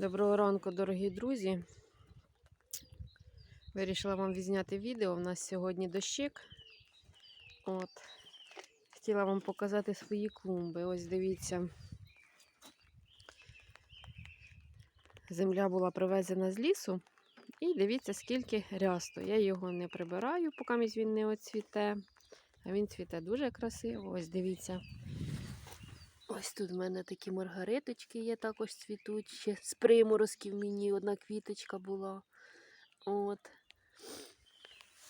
Доброго ранку, дорогі друзі. Вирішила вам відзняти відео. У нас сьогодні дощик. От. Хотіла вам показати свої клумби. Ось дивіться. Земля була привезена з лісу. І дивіться, скільки рясту. Я його не прибираю, поки він не оцвіте. А він цвіте дуже красиво. Ось дивіться. Ось тут в мене такі маргариточки є, також цвітуть. Ще з приморозків мені одна квіточка була. От.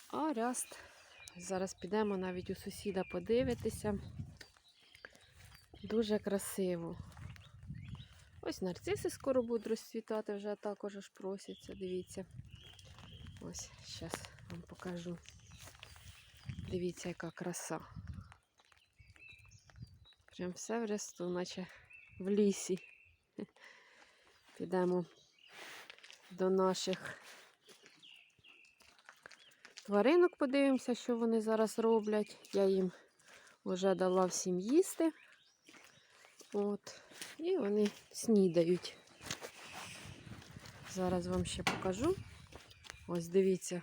А ряст. Зараз підемо навіть у сусіда подивитися. Дуже красиво. Ось нарциси скоро будуть розцвітати, вже також аж просяться. Дивіться. Ось, зараз вам покажу. Дивіться, яка краса. Прям все в ресту, наче в лісі. Підемо до наших тваринок, подивимося, що вони зараз роблять. Я їм вже дала всім їсти. От. І вони снідають. Зараз вам ще покажу. Ось дивіться.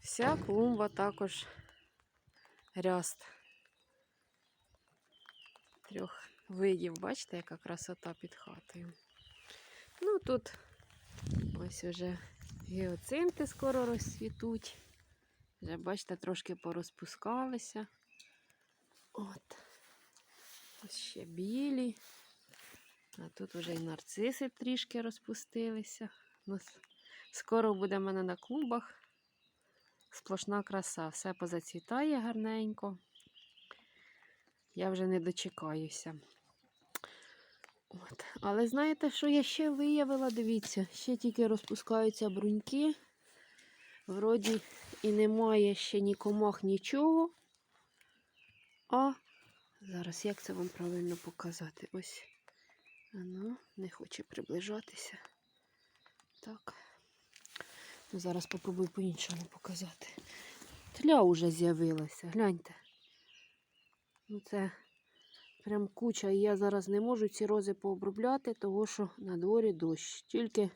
Вся клумба також ряст трьох видів. Бачите, яка красота під хатою. Ну тут ось вже гіоцинти скоро розцвітуть. Вже, бачите, трошки порозпускалися. От. Ось ще білі. А тут вже і нарциси трішки розпустилися. Скоро буде в мене на клумбах сплошна краса. Все позацвітає гарненько. Я вже не дочекаюся. От. Але знаєте, що я ще виявила? Дивіться, ще тільки розпускаються бруньки. Вроді і немає ще ні комах, нічого. А зараз як це вам правильно показати? Ось. Воно не хоче приближатися. Так. Ну, зараз попробую по-іншому показати. Тля вже з'явилася, гляньте. Ну це прям куча. І я зараз не можу ці рози пообробляти, тому що на дворі дощ. Тільки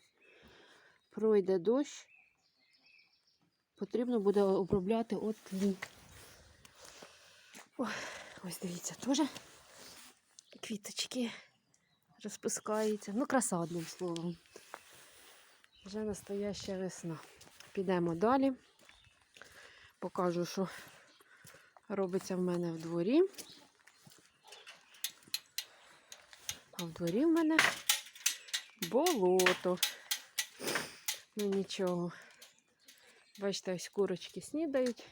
пройде дощ, потрібно буде обробляти от тлі. Ось дивіться, теж квіточки розпускаються. Ну, краса одним словом. Вже настояща весна. Підемо далі. Покажу, що робиться в мене в дворі. А в дворі в мене болото. Ну нічого. Бачите, ось курочки снідають.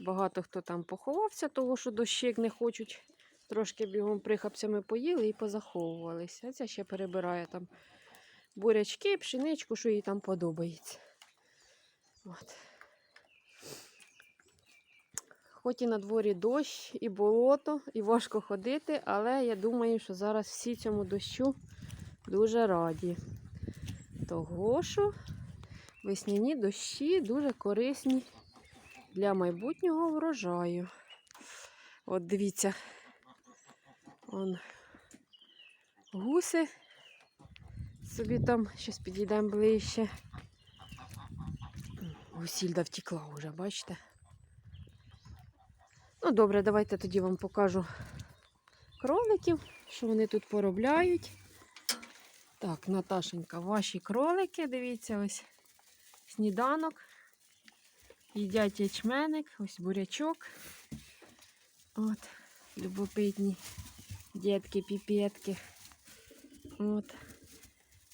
Багато хто там поховався, того що дощик не хочуть. Трошки бігом прихапцями поїли і позаховувалися. А ця ще перебирає там бурячки, пшеничку, що їй там подобається. От. Хоч і на дворі дощ, і болото, і важко ходити, але я думаю, що зараз всі цьому дощу дуже раді. Того, що весняні дощі дуже корисні для майбутнього врожаю. От дивіться, он гуси собі там, щось підійдемо ближче. Гусільда втекла вже, бачите? Ну, добре, давайте тоді вам покажу кроликів, що вони тут поробляють. Так, Наташенька, ваші кролики, дивіться, ось сніданок. Їдять ячменник, ось бурячок. От, любопитні дітки, піпетки. От.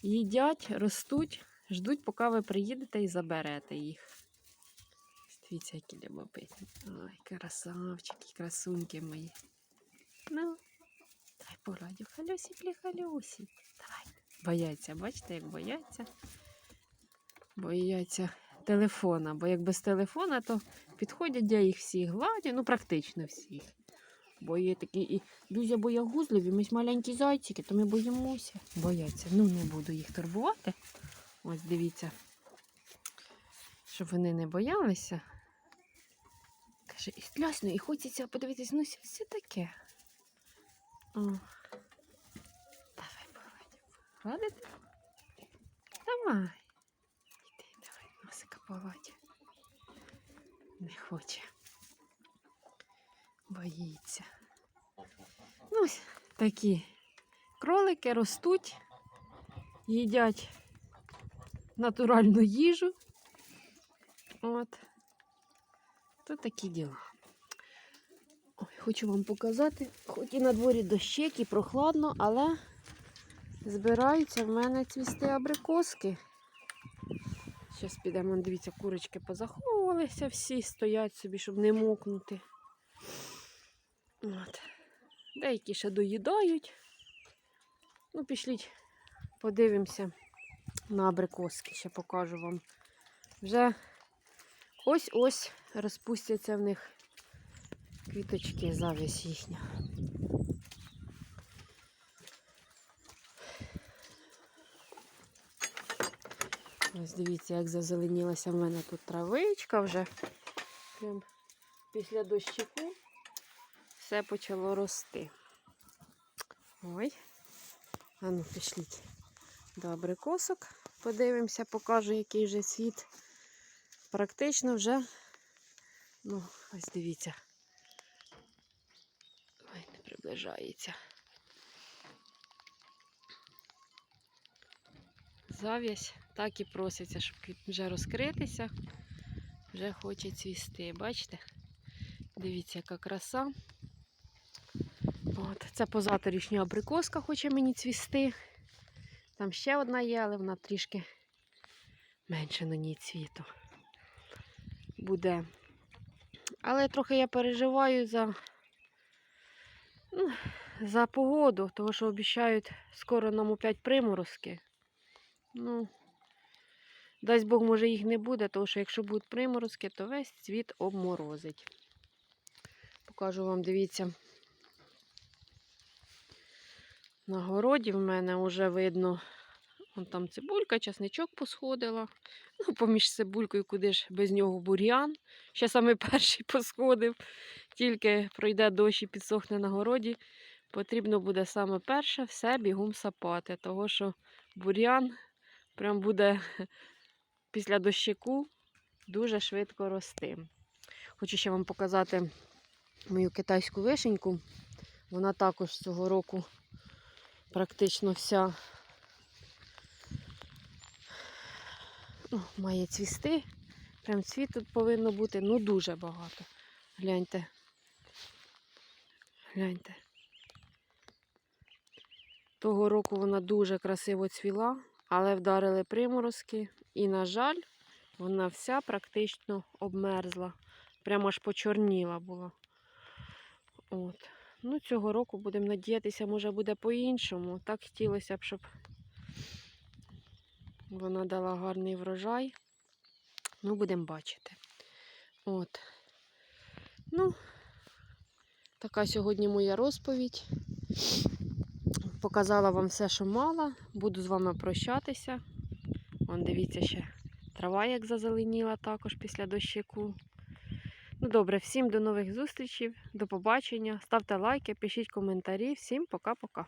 Їдять, ростуть, ждуть, поки ви приїдете і заберете їх. Дивіться, які любопитні. Ой, красавчики, красуньки мої. Ну, давай погладю. Халюсі, халюсі. Давай. Бояться, бачите, як бояться. Бояться телефона. Бо як без телефона, то підходять я їх всіх гладю, ну практично всіх. Бо є такі і дуже боягузливі, ми маленькі зайчики, то ми боїмося. Бояться. Ну, не буду їх турбувати. Ось дивіться, щоб вони не боялися. Каже, і страшно, і хочеться подивитись, ну це таке. О. Давай погладю. Ходите? Давай. Іди, давай, носика погладь. Не хоче. Боїться. Ну, ось такі кролики ростуть, їдять натуральну їжу. От. То такі діла. Ой, хочу вам показати, хоч і на дворі дощик, і прохладно, але збираються в мене цвісти абрикоски. Зараз підемо, дивіться, курочки позаховувалися, всі стоять собі, щоб не мокнути. От. Деякі ще доїдають. Ну, пішліть, подивимося на абрикоски, ще покажу вам. Вже ось-ось розпустяться в них квіточки, завість їхня. Ось дивіться, як зазеленілася в мене тут травичка вже. Прям після дощику все почало рости. Ой. А ну, пішліть до абрикосок. Подивимося, покажу, який вже світ. Практично вже, ну, ось дивіться. Ой, не приближається. Зав'язь так і проситься, щоб вже розкритися, вже хоче цвісти. Бачите? Дивіться, яка краса. От, це позаторішня абрикоска хоче мені цвісти. Там ще одна є, але вона трішки менше на ній цвіту буде. Але трохи я переживаю за, ну, за погоду, тому що обіцяють скоро нам опять приморозки. Ну, дасть Бог, може, їх не буде, тому що якщо будуть приморозки, то весь цвіт обморозить. Покажу вам, дивіться. На городі в мене вже видно, вон там цибулька, часничок посходила. Ну, поміж цибулькою, куди ж без нього бур'ян. Ще саме перший посходив. Тільки пройде дощ і підсохне на городі. Потрібно буде саме перше все бігом сапати, того що бур'ян прям буде після дощику дуже швидко рости. Хочу ще вам показати мою китайську вишеньку. Вона також цього року практично вся ну, має цвісти. Прям цвіт тут повинно бути ну дуже багато. Гляньте. Гляньте. Того року вона дуже красиво цвіла, але вдарили приморозки. І, на жаль, вона вся практично обмерзла. Прямо аж почорніла була. От. Ну, цього року будемо надіятися, може буде по-іншому. Так хотілося б, щоб вона дала гарний врожай. Ну, будемо бачити. От. Ну, така сьогодні моя розповідь. Показала вам все, що мала. Буду з вами прощатися. Вон, дивіться, ще трава як зазеленіла також після дощику. Ну добре, всім до нових зустрічей, до побачення. Ставте лайки, пишіть коментарі. Всім пока-пока.